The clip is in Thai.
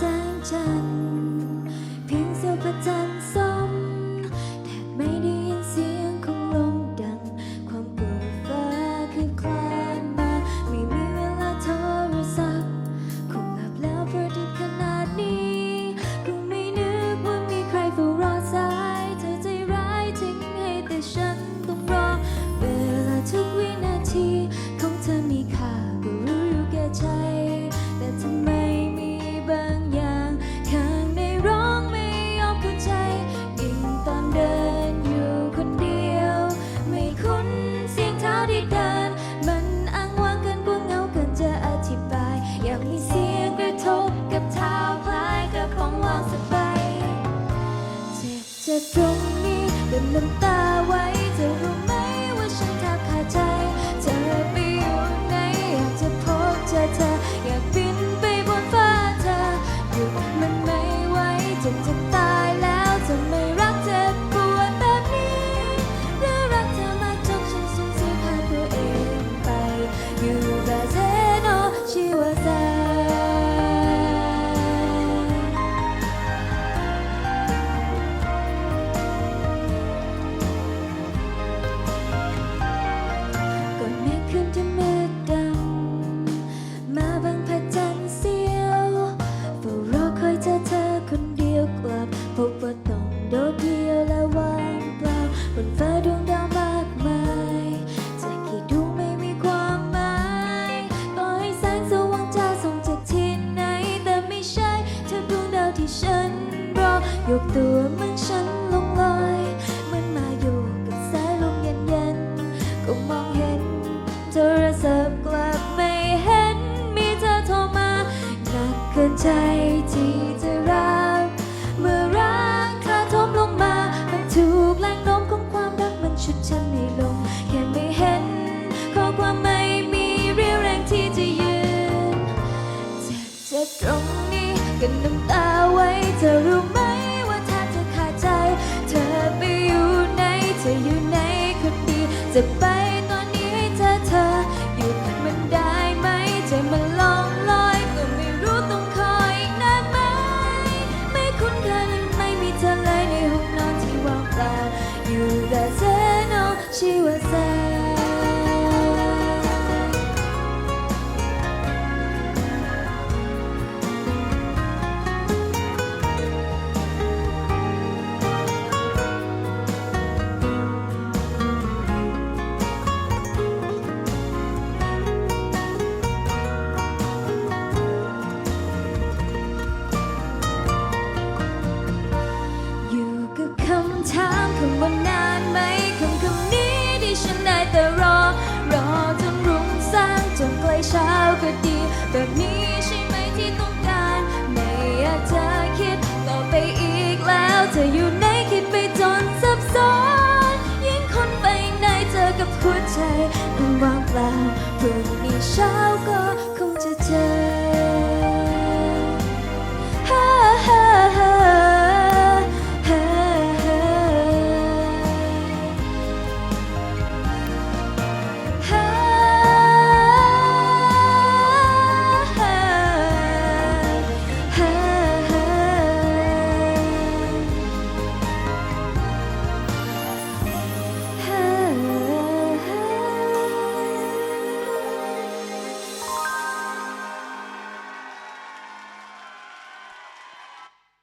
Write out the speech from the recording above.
จันทร์เพียงเสี้ยวพระจันทร์ส้มแทบไม่ได้ยินเสียงของลมดัง ความปวดฟ้าคือคลานมา ไม่มีเวลาโทรศัพท์คงหลับแล้วเพราะดึกขนาดนี้คงไม่นึกว่ามีใครเฝ้ารอสาย เธอใจร้ายทิ้งให้แต่ฉันต้องรอ เวลาทุกวินาทีของเธอมีค่าก็รู้อยู่แก่ใจ แต่ทำไม สี นฟ้าดวงดาวมากมายจะกี่ดวงไม่มีความหมายต่อให้แสงสว่างจะส่องจากที่ไหน แต่ไม่ใช่เธอดวงดาวที่ฉันรอยกตัวเหมือนฉันลงลอยเหมือนมาอยู่กับสายลมเย็นๆก็มองเห็นโทรศัพท์กลับไม่เห็นมีเธอโทรมาหนักเกินใจที่จะรับ นี้กันน้ำตาไว้เธอรู้ไหมว่าถ้าเธอขาดใจ เธอไปอยู่ไหนเธออยู่ไหนคนดีจะไปตอนนี้ให้เธอเธอหยุดมันได้ไหมใจมันลองลอยก็ไม่รู้ต้องคอยอีกนานไหมไม่คุ้นเคยและไม่มีเธอเลยในห้องนอนที่ว่างเปล่าอยู่แต่เธอโนชิว Thương?